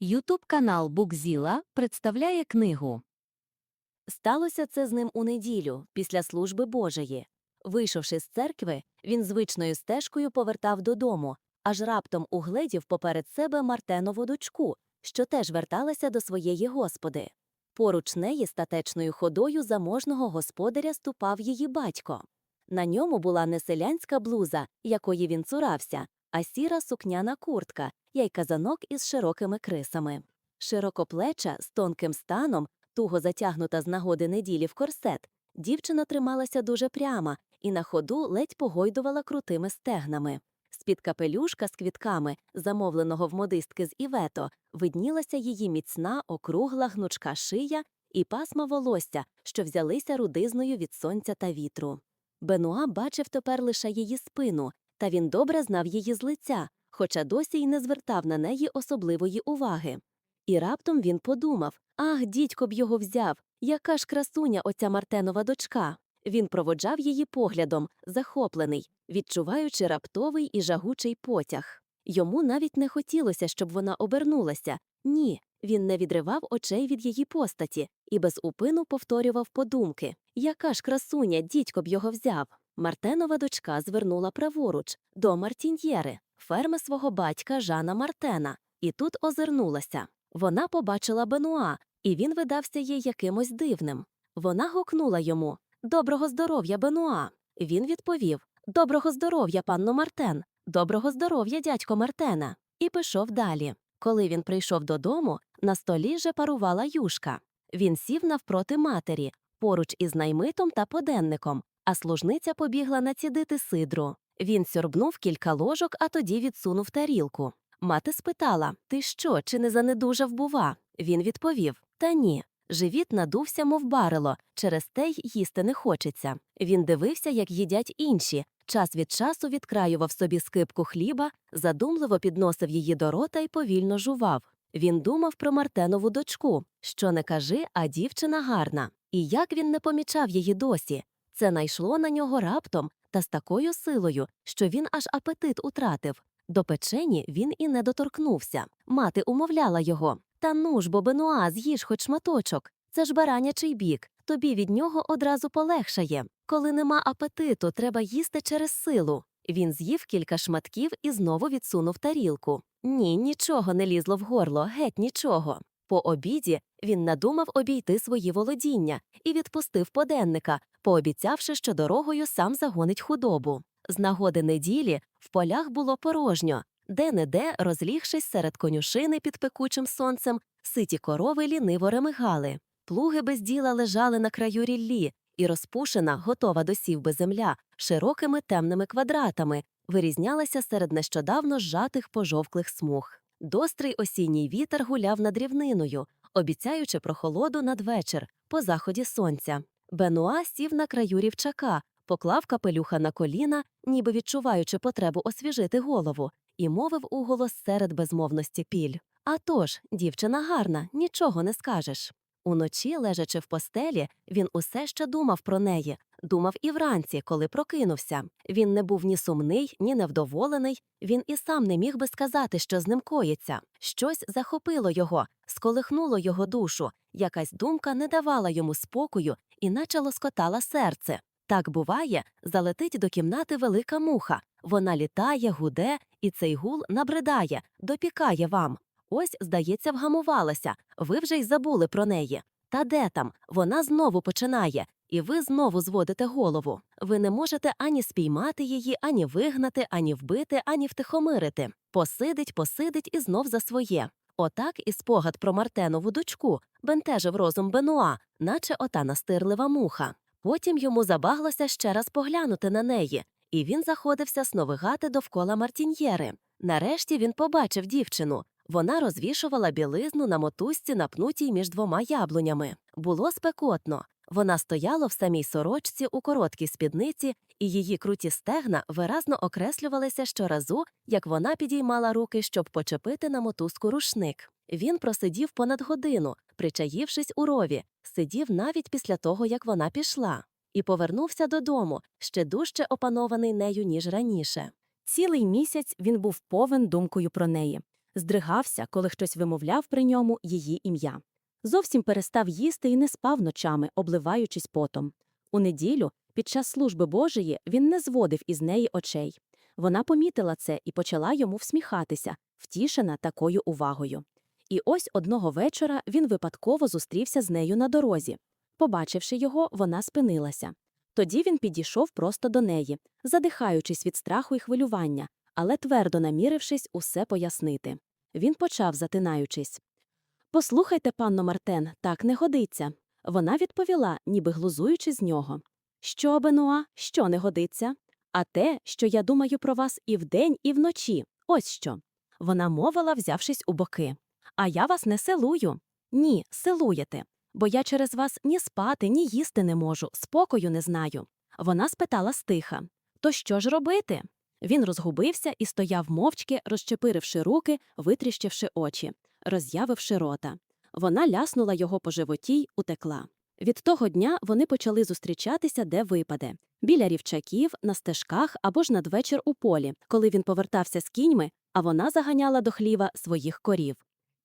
Ютуб канал Букзіла представляє книгу Сталося це з ним у неділю, після служби Божої. Вийшовши з церкви, він звичною стежкою повертав додому, аж раптом угледів поперед себе Мартенову дочку, що теж верталася до своєї господи. Поруч неї статечною ходою заможного господаря ступав її батько. На ньому була не селянська блуза, якої він цурався, а сіра сукняна куртка, я й казанок із широкими крисами. Широкоплеча з тонким станом, туго затягнута з нагоди неділі в корсет, дівчина трималася дуже прямо і на ходу ледь погойдувала крутими стегнами. З-під капелюшка з квітками, замовленого в модистки з Івето, виднілася її міцна, округла гнучка шия і пасма волосся, що взялися рудизною від сонця та вітру. Бенуа бачив тепер лише її спину, та він добре знав її з лиця, хоча досі й не звертав на неї особливої уваги. І раптом він подумав ах, дідько б його взяв, яка ж красуня оця Мартенова дочка. Він проводжав її поглядом, захоплений, відчуваючи раптовий і жагучий потяг. Йому навіть не хотілося, щоб вона обернулася. Ні, він не відривав очей від її постаті і без упину повторював подумки яка ж красуня, дідько б його взяв. Мартенова дочка звернула праворуч, до Мартін'єри, ферми свого батька Жана Мартена, і тут озирнулася. Вона побачила Бенуа, і він видався їй якимось дивним. Вона гукнула йому Доброго здоров'я, Бенуа. Він відповів Доброго здоров'я, панно Мартен, доброго здоров'я, дядько Мартена, і пішов далі. Коли він прийшов додому, на столі же парувала юшка. Він сів навпроти матері, поруч із наймитом та поденником, а служниця побігла націдити сидру. Він сьорбнув кілька ложок, а тоді відсунув тарілку. Мати спитала Ти що, чи не занедужав, бува? Він відповів Та ні. Живіт надувся, мов барило, через те й їсти не хочеться. Він дивився, як їдять інші, час від часу відкраював собі скипку хліба, задумливо підносив її до рота і повільно жував. Він думав про Мартенову дочку, що не кажи, а дівчина гарна. І як він не помічав її досі. Це найшло на нього раптом та з такою силою, що він аж апетит утратив. До печені він і не доторкнувся. Мати умовляла його Та ну ж, бо Бенуа, з'їж хоч шматочок. Це ж баранячий бік, тобі від нього одразу полегшає. Коли нема апетиту, треба їсти через силу. Він з'їв кілька шматків і знову відсунув тарілку. Ні, нічого не лізло в горло, геть нічого. По обіді він надумав обійти свої володіння і відпустив поденника, пообіцявши, що дорогою сам загонить худобу. З нагоди неділі в полях було порожньо, де-не-де, розлігшись серед конюшини під пекучим сонцем, ситі корови ліниво ремигали. Плуги без діла лежали на краю ріллі, і розпушена, готова до сівби земля, широкими темними квадратами, вирізнялася серед нещодавно зжатих пожовклих смуг. Дострий осінній вітер гуляв над рівниною, обіцяючи прохолоду надвечір, по заході сонця. Бенуа сів на краю рівчака, поклав капелюха на коліна, ніби відчуваючи потребу освіжити голову, і мовив уголос серед безмовності піль. «А тож, дівчина гарна, нічого не скажеш. Уночі, лежачи в постелі, він усе ще думав про неї, думав і вранці, коли прокинувся. Він не був ні сумний, ні невдоволений, він і сам не міг би сказати, що з ним коїться. Щось захопило його, сколихнуло його душу, якась думка не давала йому спокою і наче лоскотала серце. Так буває, залетить до кімнати велика муха. Вона літає, гуде, і цей гул набридає, допікає вам. Ось, здається, вгамувалася, ви вже й забули про неї. Та де там? Вона знову починає, і ви знову зводите голову. Ви не можете ані спіймати її, ані вигнати, ані вбити, ані втихомирити. Посидить, посидить і знов за своє. Отак і спогад про Мартенову дочку бентежив розум Бенуа, наче ота настирлива муха. Потім йому забаглося ще раз поглянути на неї, і він заходився сновигати довкола Мартін'єри. Нарешті він побачив дівчину. Вона розвішувала білизну на мотузці, напнутій між двома яблунями. Було спекотно. Вона стояла в самій сорочці у короткій спідниці, і її круті стегна виразно окреслювалися щоразу, як вона підіймала руки, щоб почепити на мотузку рушник. Він просидів понад годину, причаївшись у рові, сидів навіть після того, як вона пішла, і повернувся додому, ще дужче опанований нею, ніж раніше. Цілий місяць він був повен думкою про неї. Здригався, коли хтось вимовляв при ньому її ім'я. Зовсім перестав їсти і не спав ночами, обливаючись потом. У неділю, під час служби Божої, він не зводив із неї очей. Вона помітила це і почала йому всміхатися, втішена такою увагою. І ось одного вечора він випадково зустрівся з нею на дорозі. Побачивши його, вона спинилася. Тоді він підійшов просто до неї, задихаючись від страху і хвилювання, але твердо намірившись усе пояснити. Він почав, затинаючись. Послухайте, панно Мартен, так не годиться. Вона відповіла, ніби глузуючи з нього. Що, Бенуа, що не годиться? А те, що я думаю про вас і вдень, і вночі. Ось що. Вона мовила, взявшись у боки. А я вас не силую. Ні, силуєте. Бо я через вас ні спати, ні їсти не можу, спокою не знаю. Вона спитала стиха. То що ж робити? Він розгубився і стояв мовчки, розчепиривши руки, витріщивши очі, роз'явивши рота. Вона ляснула його по животі й утекла. Від того дня вони почали зустрічатися, де випаде біля рівчаків, на стежках або ж надвечір у полі, коли він повертався з кіньми, а вона заганяла до хліва своїх корів.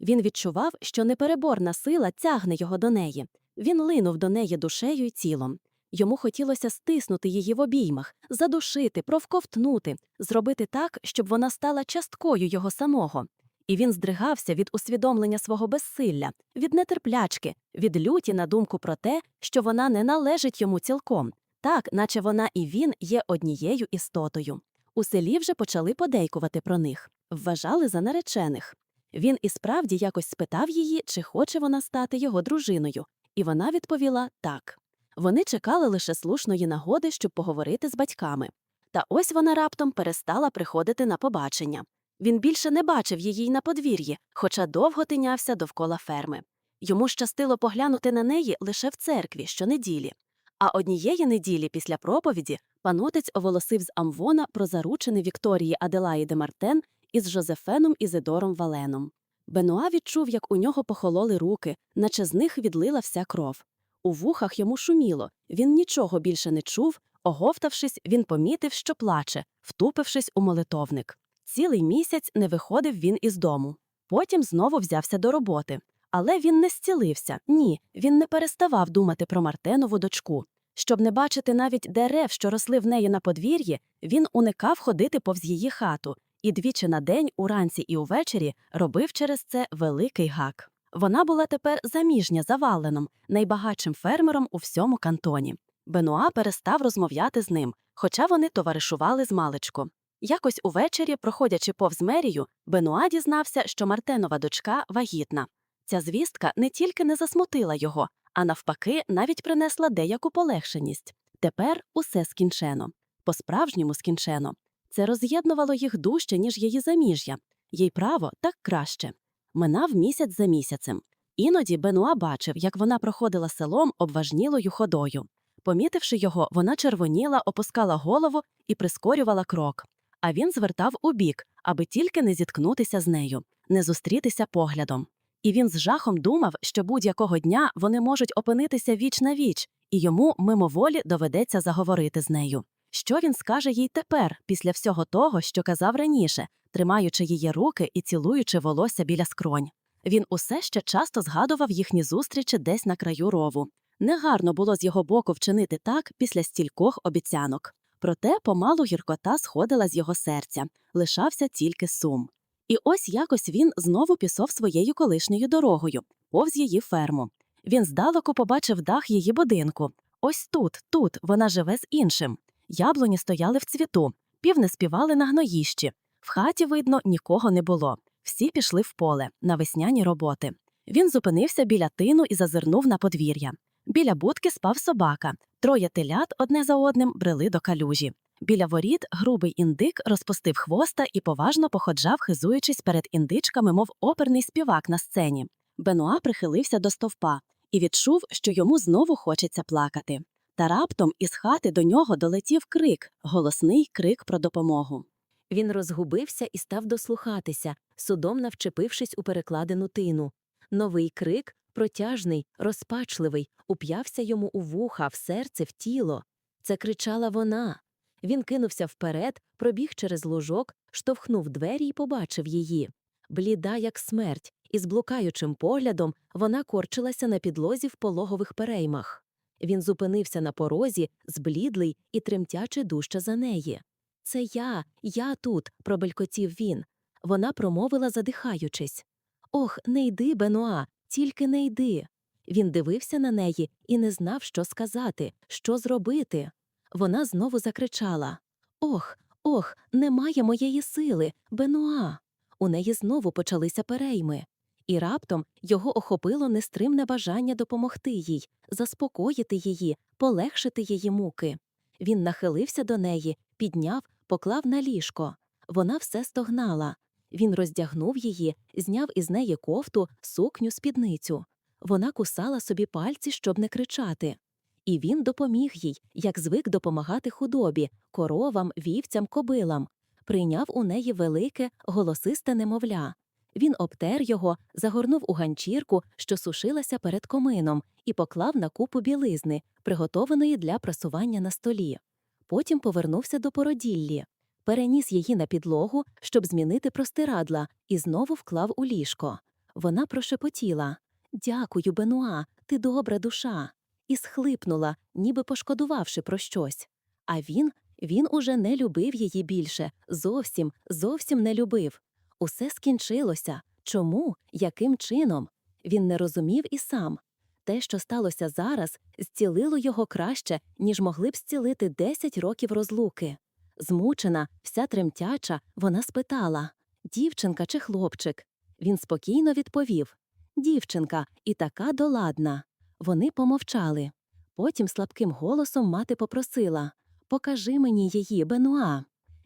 Він відчував, що непереборна сила тягне його до неї. Він линув до неї душею й тілом. Йому хотілося стиснути її в обіймах, задушити, провковтнути, зробити так, щоб вона стала часткою його самого. І він здригався від усвідомлення свого безсилля, від нетерплячки, від люті на думку про те, що вона не належить йому цілком, так, наче вона і він є однією істотою. У селі вже почали подейкувати про них, вважали за наречених. Він і справді якось спитав її, чи хоче вона стати його дружиною, і вона відповіла так. Вони чекали лише слушної нагоди, щоб поговорити з батьками. Та ось вона раптом перестала приходити на побачення. Він більше не бачив її на подвір'ї, хоча довго тинявся довкола ферми. Йому щастило поглянути на неї лише в церкві щонеділі. А однієї неділі після проповіді панотець оголосив з Амвона про заручини Вікторії Аделаїди Мартен із Жозефеном Ізидором Валеном. Бенуа відчув, як у нього похололи руки, наче з них відлила вся кров. У вухах йому шуміло, він нічого більше не чув, оговтавшись, він помітив, що плаче, втупившись у молитовник. Цілий місяць не виходив він із дому. Потім знову взявся до роботи. Але він не зцілився, ні, він не переставав думати про Мартенову дочку. Щоб не бачити навіть дерев, що росли в неї на подвір'ї, він уникав ходити повз її хату і двічі на день, уранці і увечері, робив через це великий гак. Вона була тепер заміжня за Валленом, найбагатшим фермером у всьому кантоні. Бенуа перестав розмовляти з ним, хоча вони товаришували з маличку. Якось увечері, проходячи повз мерію, Бенуа дізнався, що Мартенова дочка вагітна. Ця звістка не тільки не засмутила його, а навпаки, навіть принесла деяку полегшеність. Тепер усе скінчено. По-справжньому скінчено. Це роз'єднувало їх дужче, ніж її заміжжя. Їй право так краще. Минав місяць за місяцем. Іноді Бенуа бачив, як вона проходила селом обважнілою ходою. Помітивши його, вона червоніла, опускала голову і прискорювала крок. А він звертав убік, аби тільки не зіткнутися з нею, не зустрітися поглядом. І він з жахом думав, що будь-якого дня вони можуть опинитися віч на віч, і йому мимоволі доведеться заговорити з нею. Що він скаже їй тепер, після всього того, що казав раніше, тримаючи її руки і цілуючи волосся біля скронь? Він усе ще часто згадував їхні зустрічі десь на краю рову. Негарно було з його боку вчинити так після стількох обіцянок. Проте помалу гіркота сходила з його серця, лишався тільки сум. І ось якось він знову пішов своєю колишньою дорогою, повз її ферму. Він здалеку побачив дах її будинку. Ось тут, тут вона живе з іншим. Яблуні стояли в цвіту, півни співали на гноїщі. В хаті, видно, нікого не було. Всі пішли в поле на весняні роботи. Він зупинився біля тину і зазирнув на подвір'я. Біля будки спав собака. Троє телят одне за одним брели до калюжі. Біля воріт грубий індик розпустив хвоста і поважно походжав, хизуючись перед індичками, мов оперний співак на сцені. Бенуа прихилився до стовпа і відчув, що йому знову хочеться плакати. Та раптом із хати до нього долетів крик, голосний крик про допомогу. Він розгубився і став дослухатися, судомно вчепившись у перекладену тину. Новий крик, протяжний, розпачливий, уп'явся йому у вуха, в серце, в тіло. Це кричала вона. Він кинувся вперед, пробіг через ложок, штовхнув двері і побачив її. бліда як смерть, і з блукаючим поглядом вона корчилася на підлозі в пологових переймах. Він зупинився на порозі, зблідлий і тремтячи дужче за неї. Це я, я тут, пробелькотів він. Вона промовила, задихаючись. Ох, не йди, Бенуа, тільки не йди. Він дивився на неї і не знав, що сказати, що зробити. Вона знову закричала Ох, ох, немає моєї сили, Бенуа. У неї знову почалися перейми. І раптом його охопило нестримне бажання допомогти їй, заспокоїти її, полегшити її муки. Він нахилився до неї, підняв, поклав на ліжко. Вона все стогнала. Він роздягнув її, зняв із неї кофту, сукню, спідницю. Вона кусала собі пальці, щоб не кричати. І він допоміг їй, як звик допомагати худобі, коровам, вівцям, кобилам. Прийняв у неї велике, голосисте немовля. Він обтер його, загорнув у ганчірку, що сушилася перед комином, і поклав на купу білизни, приготованої для прасування на столі. Потім повернувся до породіллі, переніс її на підлогу, щоб змінити простирадла, і знову вклав у ліжко. Вона прошепотіла Дякую, Бенуа, ти добра душа. І схлипнула, ніби пошкодувавши про щось. А він, він уже не любив її більше, зовсім, зовсім не любив. Усе скінчилося. Чому? Яким чином? Він не розумів і сам. Те, що сталося зараз, зцілило його краще, ніж могли б зцілити 10 років розлуки. Змучена, вся тремтяча, вона спитала дівчинка чи хлопчик. Він спокійно відповів Дівчинка, і така доладна. Вони помовчали. Потім слабким голосом мати попросила Покажи мені її, Бенуа.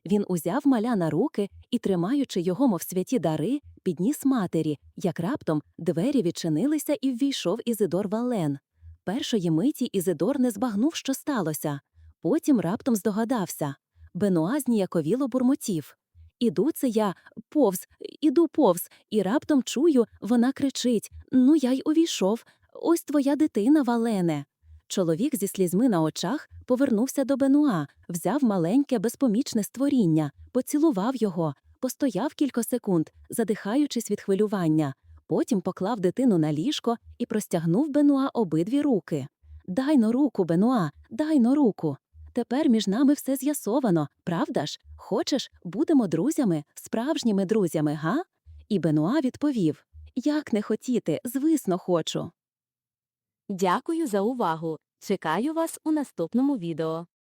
Він узяв маля на руки і, тримаючи його, мов святі дари, підніс матері, як раптом двері відчинилися і ввійшов Ізидор Вален. Першої миті Ізидор не збагнув, що сталося. Потім раптом здогадався. Бенуа зніяковіло бурмотів. Іду це я повз, іду повз, і раптом чую, вона кричить Ну, я й увійшов. Ось твоя дитина, Валене. Чоловік зі слізьми на очах повернувся до Бенуа, взяв маленьке безпомічне створіння, поцілував його, постояв кілька секунд, задихаючись від хвилювання. Потім поклав дитину на ліжко і простягнув Бенуа обидві руки. Дай но руку, Бенуа, дай но руку. Тепер між нами все з'ясовано, правда ж? Хочеш, будемо друзями, справжніми друзями, га? І Бенуа відповів Як не хотіти, звісно, хочу. Дякую за увагу. Чекаю вас у наступному відео.